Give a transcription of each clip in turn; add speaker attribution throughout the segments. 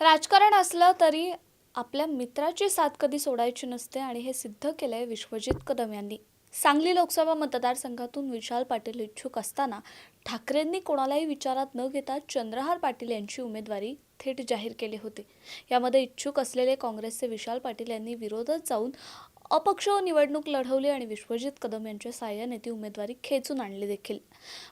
Speaker 1: राजकारण असलं तरी आपल्या मित्राची साथ कधी सोडायची नसते आणि हे सिद्ध केलंय विश्वजित कदम यांनी. सांगली लोकसभा मतदारसंघातून विशाल पाटील इच्छुक असताना ठाकरेंनी कोणालाही विचारात न घेता चंद्रहार पाटील यांची उमेदवारी थेट जाहीर केली होती. यामध्ये इच्छुक असलेले काँग्रेसचे विशाल पाटील यांनी विरोधात जाऊन अपक्ष निवडणूक लढवली आणि विश्वजित कदम यांच्या साह्याने ती उमेदवारी खेचून आणली देखील.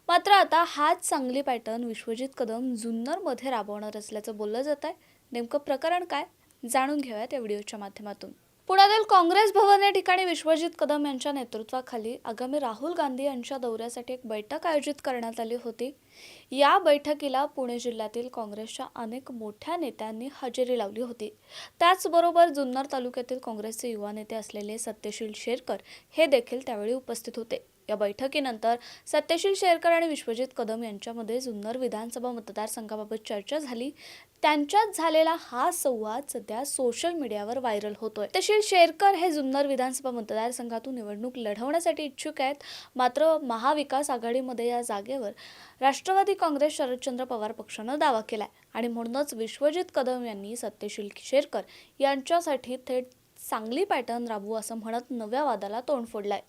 Speaker 1: मात्र आता हाच चांगली पॅटर्न विश्वजित कदम जुन्नरमध्ये राबवणार असल्याचं बोललं जात आहे नेमकं प्रकरण काय? जाणून घेऊयात या व्हिडिओच्या माध्यमातून. पुण्यातील काँग्रेस भवन या ठिकाणी विश्वजित कदम यांच्या नेतृत्वाखाली आगामी राहुल गांधी यांच्या दौऱ्यासाठी एक बैठक आयोजित करण्यात आली होती. या बैठकीला पुणे जिल्ह्यातील काँग्रेसच्या अनेक मोठ्या नेत्यांनी हजेरी लावली होती. त्याचबरोबर जुन्नर तालुक्यातील काँग्रेसचे युवा नेते असलेले सत्यशील शेरकर हे देखील त्यावेळी उपस्थित होते. या बैठकीनंतर सत्यशील शेरकर आणि विश्वजित कदम यांच्यामध्ये जुन्नर विधानसभा मतदारसंघाबाबत चर्चा झाली. त्यांच्यात झालेला हा संवाद सध्या सोशल मीडियावर व्हायरल होतोय. तशील शेरकर हे जुन्नर विधानसभा मतदारसंघातून निवडणूक लढवण्यासाठी इच्छुक आहेत. मात्र महाविकास आघाडीमध्ये या जागेवर राष्ट्रवादी काँग्रेस शरदचंद्र पवार पक्षानं दावा केलाय. आणि म्हणूनच विश्वजित कदम यांनी सत्यशील शेरकर यांच्यासाठी थेट चांगली पॅटर्न राबवू असं म्हणत नव्या वादाला तोंड फोडलंय.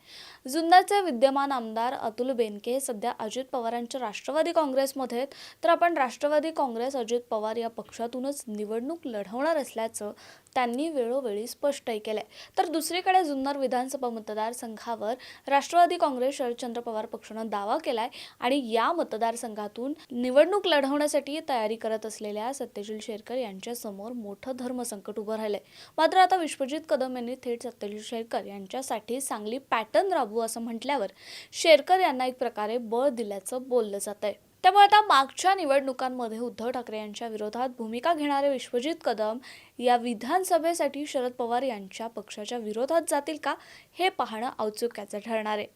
Speaker 1: जुन्नरचे विद्यमान आमदार अतुल बेनके सध्या अजित पवारांच्या राष्ट्रवादी काँग्रेसमध्ये आहेत. तर आपण राष्ट्रवादी काँग्रेस अजित पवार या पक्षातूनच निवडणूक लढवणार असल्याचं त्यांनी वेळोवेळी स्पष्टही केलंय. तर दुसरीकडे जुन्नर विधानसभा मतदारसंघावर राष्ट्रवादी काँग्रेस शरदचंद्र पवार पक्षानं दावा केलाय आणि या मतदारसंघातून निवडणूक लढवण्यासाठी तयारी करत असलेल्या सत्यशील शेरकर यांच्यासमोर मोठं धर्मसंकट उभं राहिलंय. मात्र आता विश्वजित कदम यांनी थेट सत्यजित शेरकर यांच्यासाठी चांगली पॅटर्न राबवू असं म्हटल्यावर शेरकर यांना एक प्रकारे बळ दिल्याचं बोललं जात आहे. त्यामुळे आता मागच्या निवडणुकांमध्ये उद्धव ठाकरे यांच्या विरोधात भूमिका घेणारे विश्वजित कदम या विधानसभेसाठी शरद पवार यांच्या पक्षाच्या विरोधात जातील का हे पाहणं औत्सुक्याचं ठरणार आहे.